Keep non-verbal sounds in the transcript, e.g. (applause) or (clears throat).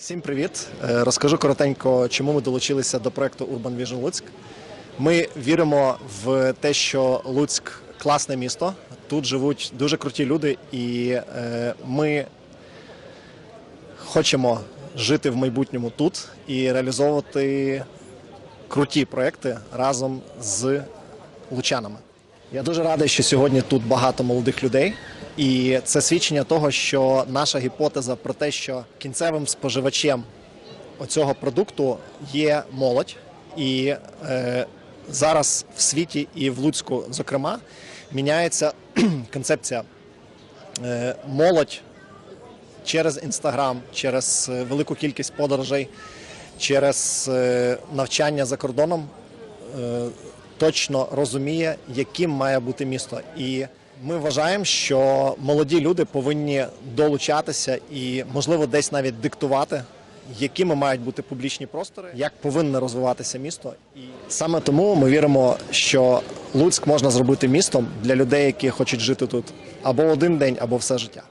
Всім привіт! Е, Розкажу коротенько, чому ми долучилися до проекту Urban Vision Луцьк. Ми віримо в те, що Луцьк класне місто. Тут живуть дуже круті люди, і е, ми хочемо жити в майбутньому тут і реалізовувати круті проекти разом з лучанами. Я дуже радий, що сьогодні тут багато молодих людей, і це свідчення того, що наша гіпотеза про те, що кінцевим споживачем оцього продукту є молодь, і е, зараз в світі і в Луцьку, зокрема, міняється (clears throat) концепція. Е, молодь через інстаграм, через е, велику кількість подорожей, через е, навчання за кордоном е, точно розуміє, яким має бути місто. І ми вважаємо, що молоді люди повинні долучатися і, можливо, десь навіть диктувати, якими мають бути публічні простори, як повинно розвиватися місто. І саме тому ми віримо, що Луцьк можна зробити містом для людей, які хочуть жити тут або один день, або все життя.